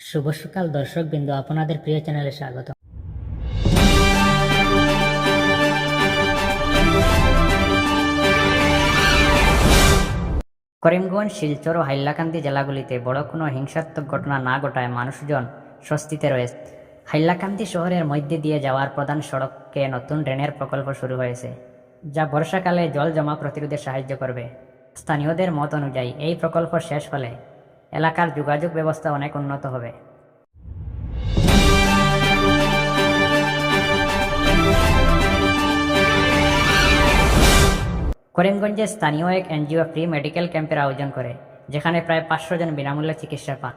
শুভ সকাল দর্শক বিন্দু আপনাদের প্রিয় চ্যানেলে স্বাগত। করিমগঞ্জ, শিলচর ও হাইলাকান্দি জেলাগুলিতে বড় কোনো হিংসাত্মক ঘটনা না ঘটায় মানুষজন স্বস্তিতে রয়েছে। হাইলাকান্দি শহরের মধ্যে দিয়ে যাওয়ার প্রধান সড়কে নতুন ড্রেনের প্রকল্প শুরু হয়েছে, যা বর্ষাকালে জল জমা প্রতিরোধে সাহায্য করবে। স্থানীয়দের মত অনুযায়ী এই প্রকল্প শেষ হলে এলাকার যোগাযোগ ব্যবস্থা অনেক উন্নত হবে। করিমগঞ্জে স্থানীয় এক এনজিও ফ্রি মেডিকেল ক্যাম্পের আয়োজন করে, যেখানে প্রায় পাঁচশো জন বিনামূল্যে চিকিৎসা পান।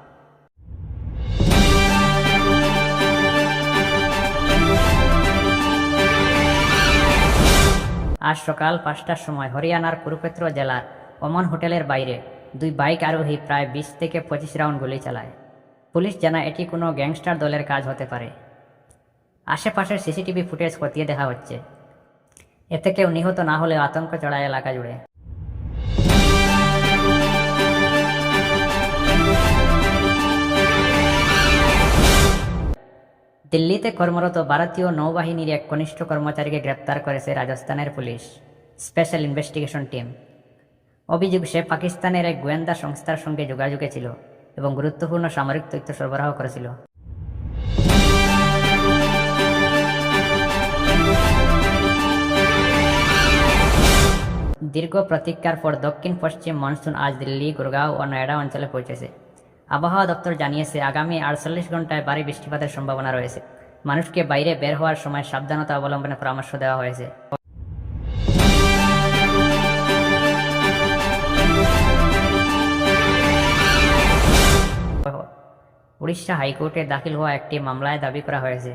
আজ সকাল পাঁচটার সময় হরিয়ানার কুরুক্ষেত্র জেলার অমন হোটেলের বাইরে দুই বাইক আরোহী প্রায় বিশ থেকে পঁচিশ রাউন্ড গুলি চালায়। পুলিশ জানায় এটি কোনো গ্যাংস্টার দলের কাজ হতে পারে। আশেপাশের সিসিটিভি ফুটেজ খতিয়ে দেখা হচ্ছে। এতে কেউ নিহত না হলে আতঙ্ক চড়ায় এলাকা জুড়ে। দিল্লিতে কর্মরত ভারতীয় নৌবাহিনীর এক কনিষ্ঠ কর্মচারীকে গ্রেপ্তার করেছে রাজস্থানের পুলিশ। Special investigation team. অভিযোগ, সে পাকিস্তানের এক গোয়েন্দা সংস্থার সঙ্গে যোগাযোগে ছিল এবং গুরুত্বপূর্ণ সামরিক তথ্য সরবরাহ করেছিল। দীর্ঘ প্রতীক্ষার পর দক্ষিণ পশ্চিম মনসুন আজ দিল্লি, গুরগাঁও ও নয়ডা অঞ্চলে পৌঁছেছে। আবহাওয়া দপ্তর জানিয়েছে, আগামী আটচল্লিশ ঘন্টায় ভারী বৃষ্টিপাতের সম্ভাবনা রয়েছে। মানুষকে বাইরে বের হওয়ার সময় সাবধানতা অবলম্বনের পরামর্শ দেওয়া হয়েছে। উড়িষ্যা হাইকোর্টে দাখিল হওয়া একটি মামলায় দাবি করা হয়েছে।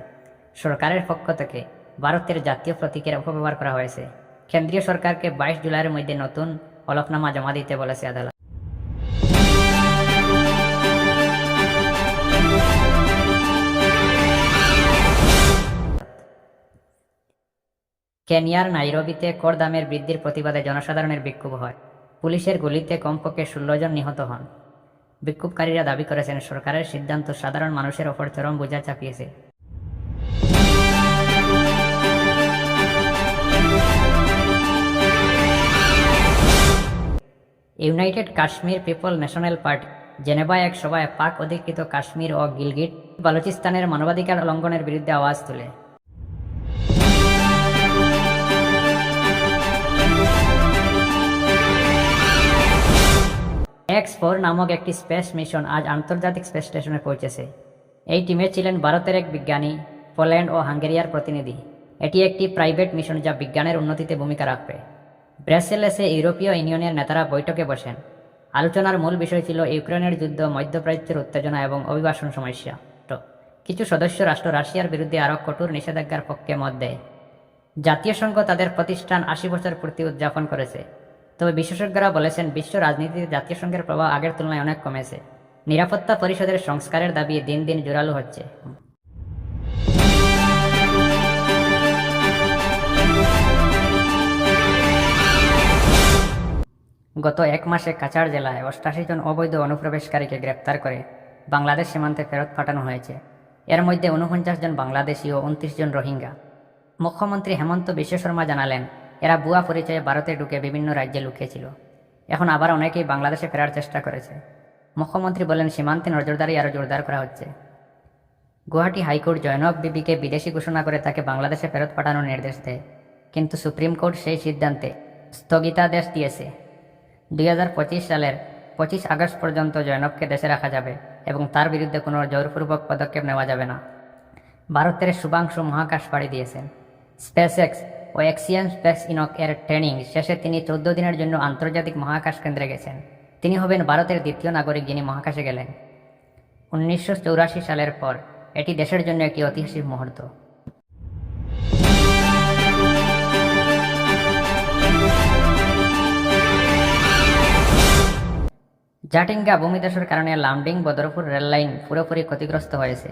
সরকারের পক্ষ থেকে ভারতের জাতীয় প্রতীকের অপব্যবহার করা হয়েছে। কেন্দ্রীয় সরকারকে বাইশ জুলাইয়ের মধ্যে নতুন হলফনামা জমা দিতে বলেছে আদালত। কেনিয়ার নাইরোবিতে কর দামের বৃদ্ধির প্রতিবাদে জনসাধারণের বিক্ষোভ হয়। পুলিশের গুলিতে কমপক্ষে ষোলো জন নিহত হন। বিক্ষোভকারীরা দাবি করেছেন, সরকারের সিদ্ধান্ত সাধারণ মানুষের ওপর চরম বোঝা চাপিয়েছে। United Kashmir people national party, জেনেভায় এক সভায় পাক অধিকৃত কাশ্মীর ও গিলগিট, বালুচিস্তানের মানবাধিকার লঙ্ঘনের বিরুদ্ধে আওয়াজ তোলে। এক্স ফোর নামক একটি স্পেস মিশন আজ আন্তর্জাতিক স্পেস স্টেশনে পৌঁছেছে। এই টিমে ছিলেন ভারতের এক বিজ্ঞানী, পোল্যান্ড ও হাঙ্গেরিয়ার প্রতিনিধি। এটি একটি প্রাইভেট মিশন যা বিজ্ঞানের উন্নতিতে ভূমিকা রাখবে। ব্রাসেলসে ইউরোপীয় ইউনিয়নের নেতারা বৈঠকে বসেন। আলোচনার মূল বিষয় ছিল ইউক্রেনের যুদ্ধ, মধ্যপ্রাচ্যের উত্তেজনা এবং অভিবাসন সমস্যা। কিছু সদস্য রাষ্ট্র রাশিয়ার বিরুদ্ধে আরও কঠোর নিষেধাজ্ঞার পক্ষে মত দেয়। জাতীয় সংঘ তাদের প্রতিষ্ঠান আশি বছর পূর্তি উদযাপন করেছে। তবে বিশেষজ্ঞরা বলেছেন, বিশ্ব রাজনীতিতে জাতীয় সংঘের প্রভাব আগের তুলনায় অনেক কমেছে। নিরাপত্তা পরিষদের সংস্কারের দাবি দিন দিন জোরালো হচ্ছে। গত এক মাসে কাছাড় জেলায় অষ্টাশি জন অবৈধ অনুপ্রবেশকারীকে গ্রেপ্তার করে বাংলাদেশ সীমান্তে ফেরত পাঠানো হয়েছে। এর মধ্যে উনপঞ্চাশ জন বাংলাদেশি ও উনত্রিশ জন রোহিঙ্গা। মুখ্যমন্ত্রী হেমন্ত বিশ্ব শর্মা জানালেন এরা বুয়া পরিচয়ে ভারতে ঢুকে বিভিন্ন রাজ্যে লুকিয়েছিল। এখন আবার অনেকেই বাংলাদেশে ফেরার চেষ্টা করেছে। মুখ্যমন্ত্রী বলেন, সীমান্তে নজরদারি আরও জোরদার করা হচ্ছে। গুয়াহাটি হাইকোর্ট জয়নব বিবিকে বিদেশি ঘোষণা করে তাকে বাংলাদেশে ফেরত পাঠানোর নির্দেশ দেয়। কিন্তু সুপ্রিম কোর্ট সেই সিদ্ধান্তে স্থগিতাদেশ দিয়েছে। দুই হাজার পঁচিশ সালের পঁচিশ আগস্ট পর্যন্ত জয়নবকে দেশে রাখা যাবে এবং তার বিরুদ্ধে কোনো জোরপূর্বক পদক্ষেপ নেওয়া যাবে না। ভারতের শুভাংশু মহাকাশ পাড়ি দিয়েছেন। স্পেস এক্স ও এক্সিয়ান স্পেস ইনক এর ট্রেনিং শেষে তিনি চোদ্দ দিনের জন্য আন্তর্জাতিক মহাকাশ কেন্দ্রে গেছেন। তিনি হবেন ভারতের দ্বিতীয় নাগরিক যিনি মহাকাশে গেলেন। উনিশশো সালের পর এটি দেশের জন্য একটি ঐতিহাসিক মুহূর্ত। জাটিঙ্গা ভূমিধসের কারণে লামডিং বদরপুর রেল লাইন পুরোপুরি ক্ষতিগ্রস্ত হয়েছে।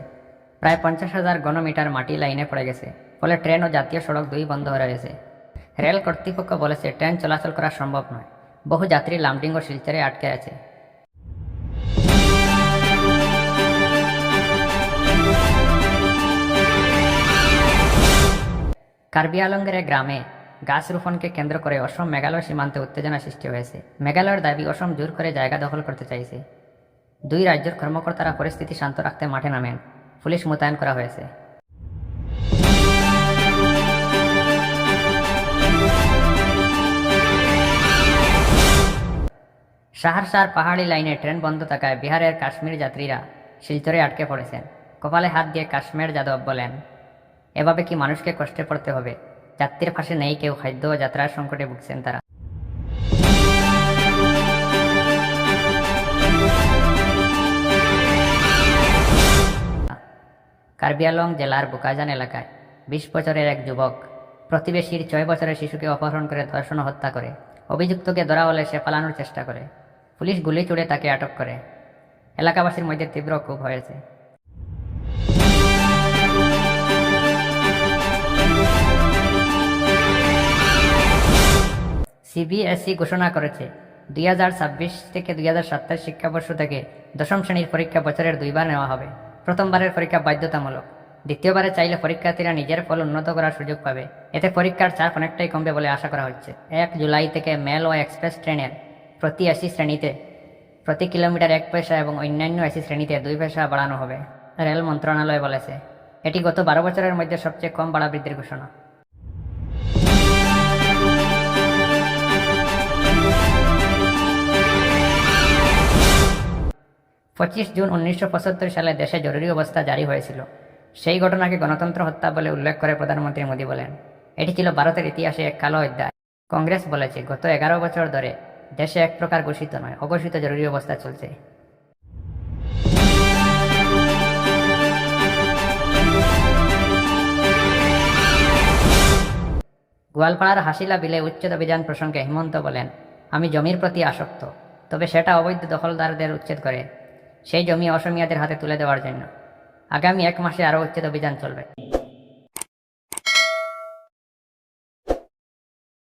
প্রায় পঞ্চাশ হাজার ঘনমিটার মাটি লাইনে পড়ে গেছে। ফলে ট্রেন ও জাতীয় সড়ক দুই বন্ধ হয়ে রয়েছে রেল কর্তৃপক্ষ বলেছে, ট্রেন চলাচল করা সম্ভব নয়। বহু যাত্রী লামডিং ও শিলচরে আটকে আছে। কার্বি আলঙ্গের গ্রামে গাছ রোপণকে কেন্দ্র করে অসম মেঘালয় সীমান্তে উত্তেজনা সৃষ্টি হয়েছে। মেঘালয়ের দাবি, অসম জোর করে জায়গা দখল করতে চাইছে। দুই রাজ্যের কর্মকর্তারা পরিস্থিতি শান্ত রাখতে মাঠে নামেন। পুলিশ মোতায়েন করা হয়েছে। সাহারসার পাহাড়ি লাইনে ট্রেন বন্ধ থাকায় বিহারের কাশ্মীর যাত্রীরা শিলচরে আটকে পড়েছেন। কপালে হাত দিয়ে কাশ্মীর যাদব বলেন, এভাবে কি মানুষকে কষ্টে পড়তে হবে? যাত্রীর পাশে নেই, কেউ খাদ্য ও যাত্রার সংকটে ভুগছেন তারা। কার্বি আলং জেলার বুকাজান এলাকায় বিশ বছরের এক যুবক প্রতিবেশীর ছয় বছরের শিশুকে অপহরণ করে ধর্ষণ হত্যা করে। অভিযুক্তকে ধরা হলে সে পালানোর চেষ্টা করে। পুলিশ গুলি চুড়ে তাকে আটক করে। এলাকাবাসীর মধ্যে তীব্র ক্ষোভ হয়েছে। সিবিএসই ঘোষণা করেছে, দুই হাজার ছাব্বিশ থেকে দুই হাজার সাতাশ শিক্ষাবর্ষ থেকে দশম শ্রেণির পরীক্ষা বছরের দুইবার নেওয়া হবে। প্রথমবারের পরীক্ষা বাধ্যতামূলক। দ্বিতীয়বারে চাইলে পরীক্ষার্থীরা নিজের ফল উন্নত করার সুযোগ পাবে। এতে পরীক্ষার চাপ অনেকটাই কমবে বলে আশা করা হচ্ছে। এক জুলাই থেকে মেল ও এক্সপ্রেস ট্রেনের প্রতি এসি শ্রেণীতে। প্রতি কিলোমিটার এক পয়সা এবং অন্যান্য এসি শ্রেণীতে দুই পয়সা বাড়ানো হবে, রেল মন্ত্রণালয় বলেছে। এটি গত বারো বছরের মধ্যে সবচেয়ে কম বাড়া বৃদ্ধির ঘোষণা। পঁচিশ জুন উনিশশো পঁচাত্তর সালে দেশে জরুরি অবস্থা জারি হয়েছিল। সেই ঘটনাকে গণতন্ত্র হত্যা বলে উল্লেখ করে প্রধানমন্ত্রী মোদী বলেন। এটি ছিল ভারতের ইতিহাসে এক কালো অধ্যায়। কংগ্রেস বলেছে, গত এগারো বছর ধরে দেশে এক প্রকার ঘোষিত নয়, অঘোষিত জরুরি অবস্থা চলছে। গোয়ালপাড়ার হাসিলা বিলে উচ্ছেদ অভিযান প্রসঙ্গে হেমন্ত বলেন, আমি জমির প্রতি আসক্ত, তবে সেটা অবৈধ দখলদারদের উচ্ছেদ করে, সেই জমি অসমিয়াদের হাতে তুলে দেওয়ার জন্য। আগামী এক মাসে আরও উচ্ছেদ অভিযান চলবে।